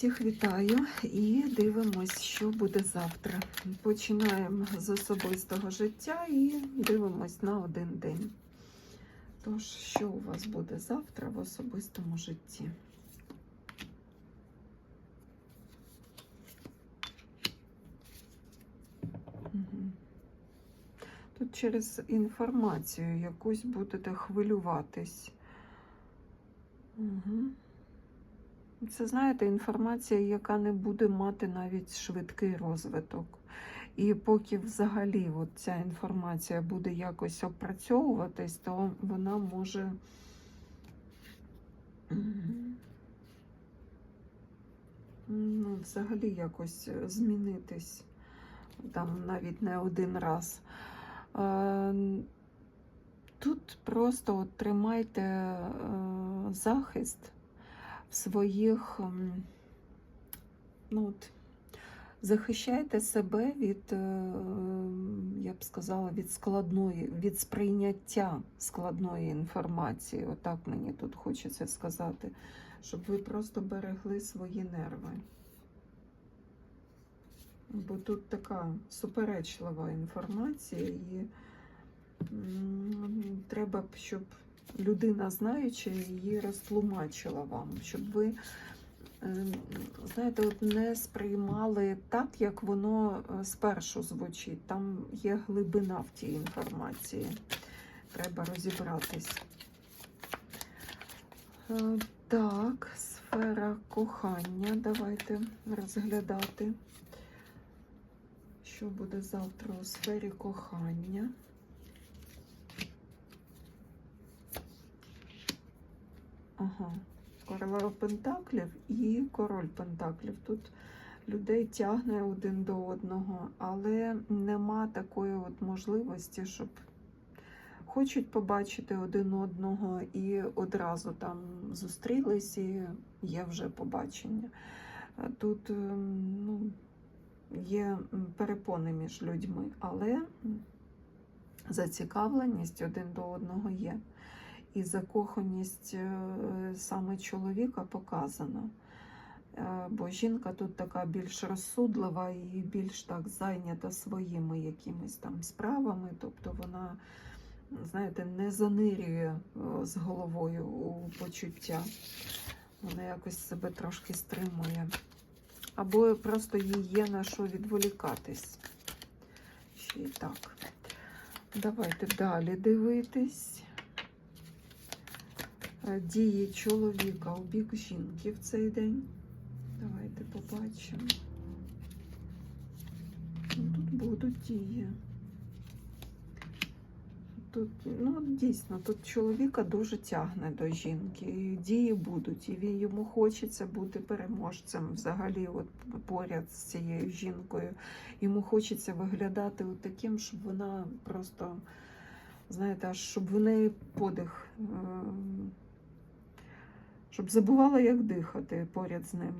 Всіх вітаю і дивимось, що буде завтра. Починаємо з особистого життя і дивимось на один день. Тож, що у вас буде завтра в особистому житті? Тут через інформацію якусь будете хвилюватись. Угу. Це, знаєте, інформація, яка не буде мати навіть швидкий розвиток. І поки взагалі от ця інформація буде якось опрацьовуватись, то вона може ну, взагалі якось змінитись. Там навіть не один раз. Е, Тут просто от тримайте е, захист своїх, ну от, захищайте себе від, е, я б сказала, від складної, від сприйняття складної інформації. Отак мені тут хочеться сказати, щоб ви просто берегли свої нерви. Бо тут така суперечлива інформація, і треба б, щоб людина, знаючи, її розтлумачила вам, щоб ви, е, знаєте, от не сприймали так, як воно е, спершу звучить. Там є глибина в тій інформації. Треба розібратись. Е, Так, сфера кохання. Давайте розглядати. Що буде завтра у сфері кохання? Ага, королева Пентаклів і король Пентаклів. Тут людей тягне один до одного, але нема такої от можливості, щоб хочуть побачити один одного і одразу там зустрілись, і є вже побачення. Е, Тут ем, ну, є перепони між людьми, але зацікавленість один до одного є. І закоханість е, саме чоловіка показана. Е, Бо жінка тут така більш розсудлива і більш так зайнята своїми якимись там справами. Тобто вона, знаєте, не занирює е, з головою у почуття. Вона якось себе трошки стримує. Або просто їй є на що відволікатись. Ще й так. Давайте далі дивитись. Е, Дії чоловіка у бік жінки в цей день. Давайте побачимо. Ну, Тут будуть дії. Тут, ну, дійсно, тут чоловіка дуже тягне до жінки. І дії будуть, і йому хочеться бути переможцем взагалі, от поряд з цією жінкою. Йому хочеться виглядати от таким, щоб вона просто, знаєте, аж щоб в неї подих, е, щоб забувала, як дихати поряд з ним.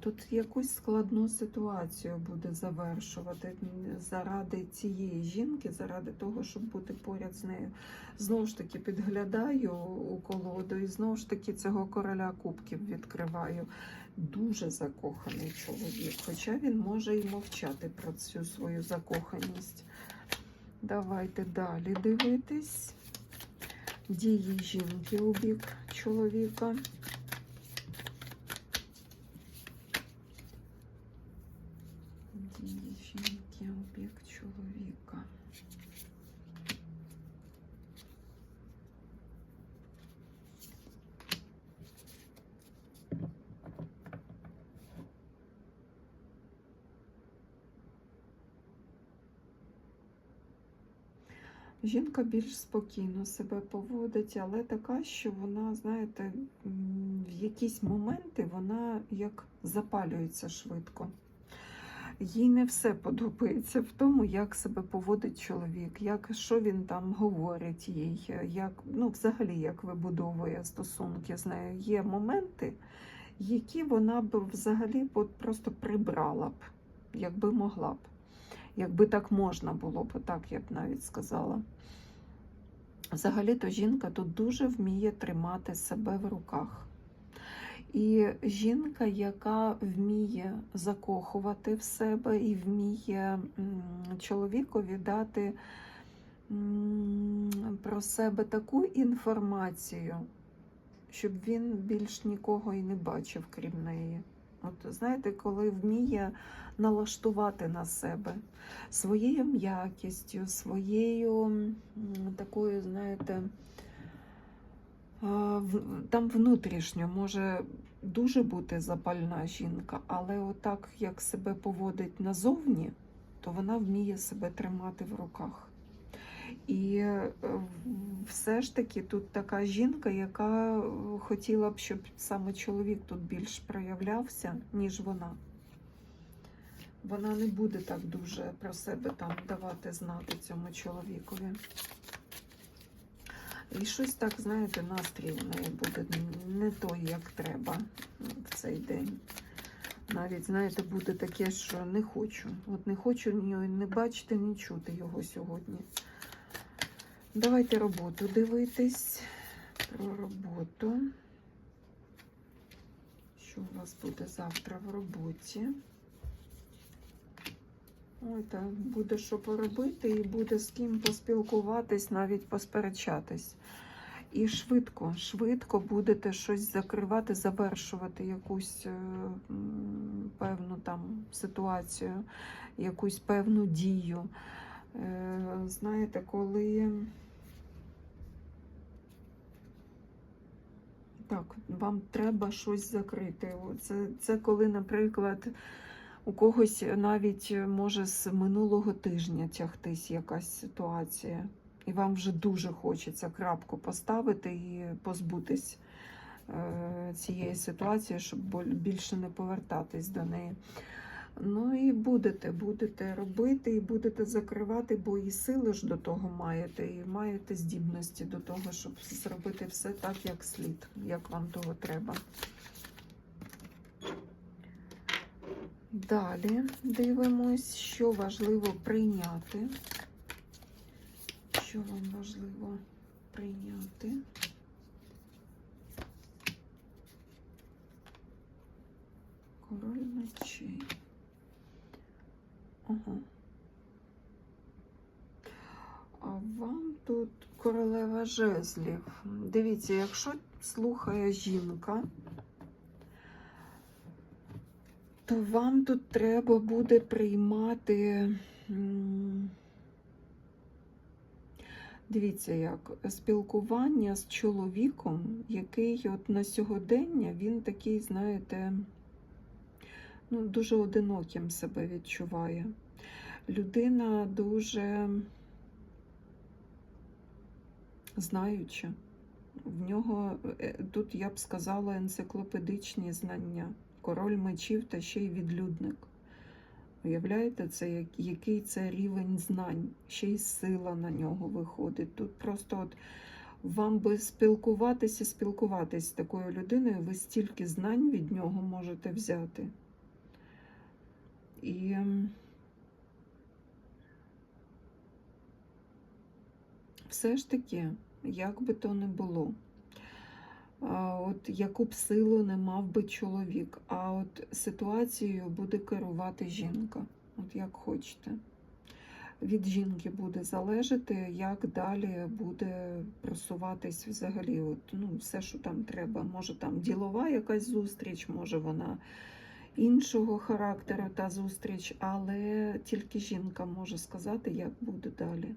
Тут якусь складну ситуацію буде завершувати заради цієї жінки, заради того, щоб бути поряд з нею. Знову ж таки, підглядаю у колоду і знову ж таки цього короля кубків відкриваю. Дуже закоханий чоловік, хоча він може і мовчати про цю свою закоханість. Давайте далі дивитись. Дії жінки у бік чоловіка. Дії жінки у бік чоловіка. Жінка більш спокійно себе поводить, але така, що вона, знаєте, в якісь моменти вона як запалюється швидко. Їй не все подобається в тому, як себе поводить чоловік, як, що він там говорить їй, як, ну, взагалі як вибудовує стосунки з нею. Є моменти, які вона б взагалі просто прибрала б, якби могла б. Якби так можна було б, так я б навіть сказала. Взагалі-то жінка тут дуже вміє тримати себе в руках. І жінка, яка вміє закохувати в себе і вміє чоловікові дати про себе таку інформацію, щоб він більш нікого і не бачив, крім неї. От знаєте, коли вміє налаштувати на себе своєю м'якістю, своєю такою, знаєте, там внутрішньо може дуже бути запальна жінка, але отак, як себе поводить назовні, то вона вміє себе тримати в руках. І е, все ж таки тут така жінка, яка е, хотіла б, щоб саме чоловік тут більш проявлявся, ніж вона. Вона не буде так дуже про себе там давати знати цьому чоловікові. І щось так, знаєте, настрій у неї буде не той, як треба в цей день. Навіть, знаєте, буде таке, що не хочу. От не хочу не бачити, ні чути його сьогодні. Давайте роботу дивитись. Про роботу. Що у вас буде завтра в роботі? Ой, так, буде що поробити, і буде з ким поспілкуватись, навіть посперечатись. І швидко, швидко будете щось закривати, завершувати якусь е, певну там ситуацію, якусь певну дію. Е, Знаєте, коли так, вам треба щось закрити. Це, це коли, наприклад, у когось навіть може з минулого тижня тягтись якась ситуація, і вам вже дуже хочеться крапку поставити і позбутись е, цієї ситуації, щоб більше не повертатись до неї. Ну і будете, будете робити, і будете закривати, бо і сили ж до того маєте, і маєте здібності до того, щоб зробити все так, як слід, як вам того треба. Далі дивимось, що важливо прийняти. Що вам важливо прийняти? Король мечей. Ага. А вам тут королева жезлів. Дивіться, якщо слухає жінка, то вам тут треба буде приймати. Дивіться, як спілкування з чоловіком, який от на сьогодення він такий, знаєте, ну, дуже одиноким себе відчуває. Людина дуже знаюча. В нього е, тут, я б сказала, енциклопедичні знання. Король мечів та ще й відлюдник. Уявляєте, це який це рівень знань, ще й сила на нього виходить. Тут просто от вам би спілкуватися, спілкуватись з такою людиною, ви стільки знань від нього можете взяти. І все ж таки, як би то не було, от яку б силу не мав би чоловік, а от ситуацією буде керувати жінка, от як хочете. Від жінки буде залежати, як далі буде просуватись взагалі. От, ну, все, що там треба. Може там ділова якась зустріч, може вона іншого характеру та зустріч, але тільки жінка може сказати, як буде далі.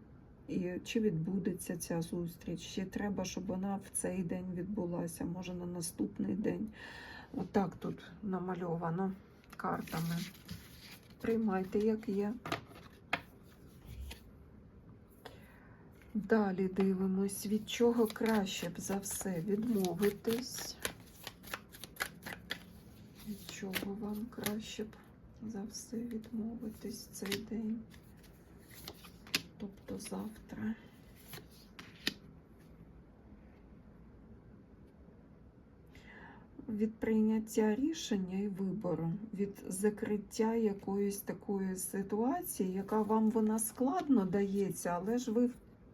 І чи відбудеться ця зустріч, чи треба, щоб вона в цей день відбулася, може на наступний день. Отак тут намальовано картами. Приймайте, як є. Далі дивимось, від чого краще б за все відмовитись. Чого вам краще б за все відмовитись цей день, тобто завтра. Від прийняття рішення і вибору, від закриття якоїсь такої ситуації, яка вам вона складно дається, але ж ви,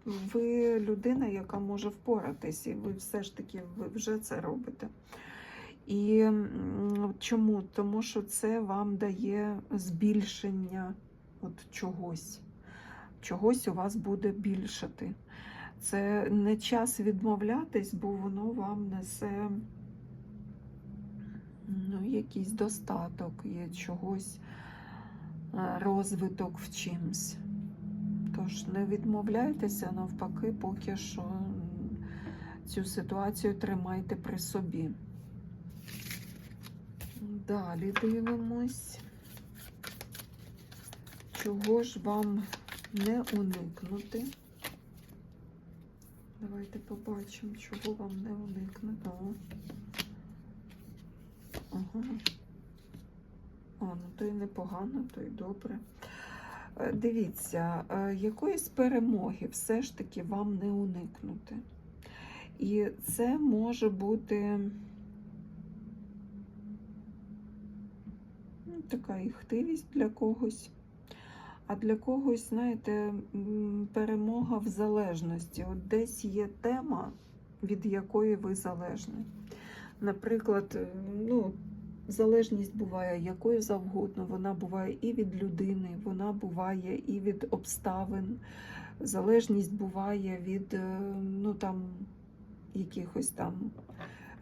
ви людина, яка може впоратись, і ви все ж таки ви вже це робите. І чому? Тому що це вам дає збільшення от чогось. Чогось у вас буде більшати. Це не час відмовлятись, бо воно вам несе ну, якийсь достаток, є чогось, е, розвиток в чимсь. Тож не відмовляйтеся, навпаки, поки що цю ситуацію тримайте при собі. Далі дивимось, чого ж вам не уникнути. Давайте побачимо, чого вам не уникнути. Ага. О, ну то й непогано, то й добре. Е, Дивіться, е, якоїсь перемоги все ж таки вам не уникнути. І це може бути така і хтивість для когось. А для когось, знаєте, перемога в залежності. От десь є тема, від якої ви залежні. Наприклад, е, ну, залежність буває якою завгодно. Вона буває і від людини, вона буває і від обставин. Залежність буває від е, ну, там, якихось там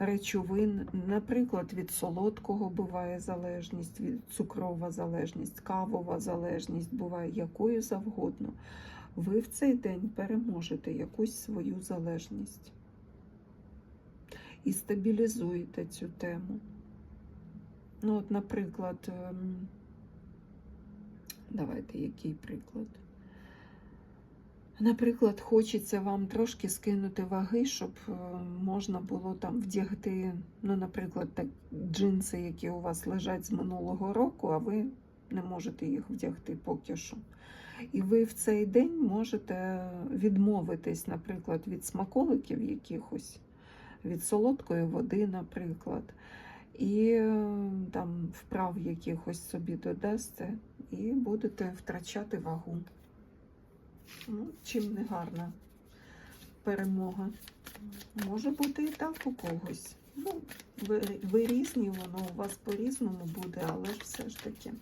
речовин. Наприклад, від солодкого буває залежність, від цукрова залежність, кавова залежність буває якою завгодно. Ви в цей день переможете якусь свою залежність і стабілізуєте цю тему. Ну, от, наприклад, ем, давайте який приклад? Наприклад, хочеться вам трошки скинути ваги, щоб е, можна було там вдягти, ну, наприклад, так, джинси, які у вас лежать з минулого року, а ви не можете їх вдягти поки що. І ви в цей день можете відмовитись, наприклад, від смаколиків якихось, від солодкої води, наприклад, і е, там вправ якихось собі додасте, і будете втрачати вагу. Ну, чим не гарна перемога. Може бути і так у когось. Ну, ви, ви різні, воно у вас по-різному буде, але ж все ж таки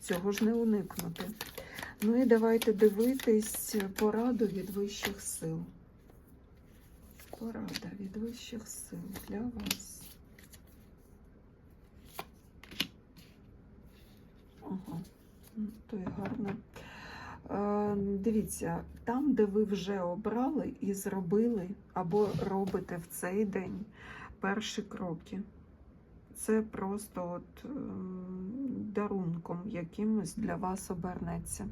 цього ж не уникнути. Ну і давайте дивитись пораду від вищих сил. Порада від вищих сил для вас. Ага, ну, то й гарно. Е, Дивіться, там, де ви вже обрали і зробили або робите в цей день перші кроки, це просто от ем, дарунком якимось для вас обернеться.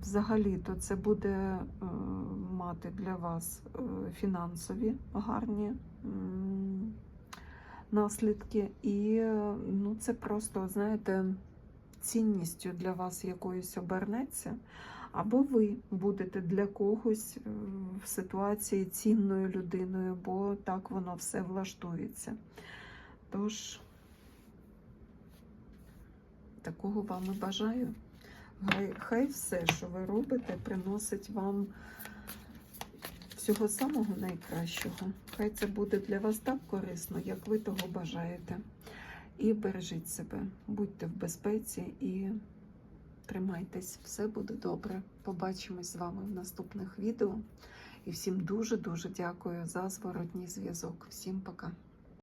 Взагалі-то це буде е, мати для вас е, фінансові гарні наслідки, і е, ну, це просто, знаєте, цінністю для вас якоюсь обернеться. Або ви будете для когось е, в ситуації цінною людиною, бо так воно все влаштується. Тож, такого вам і бажаю. Хай, хай все, що ви робите, приносить вам всього самого найкращого. Хай це буде для вас так корисно, як ви того бажаєте. І бережіть себе, будьте в безпеці і тримайтесь, все буде добре. Побачимось з вами в наступних відео. І всім дуже-дуже дякую за зворотній зв'язок. Всім пока.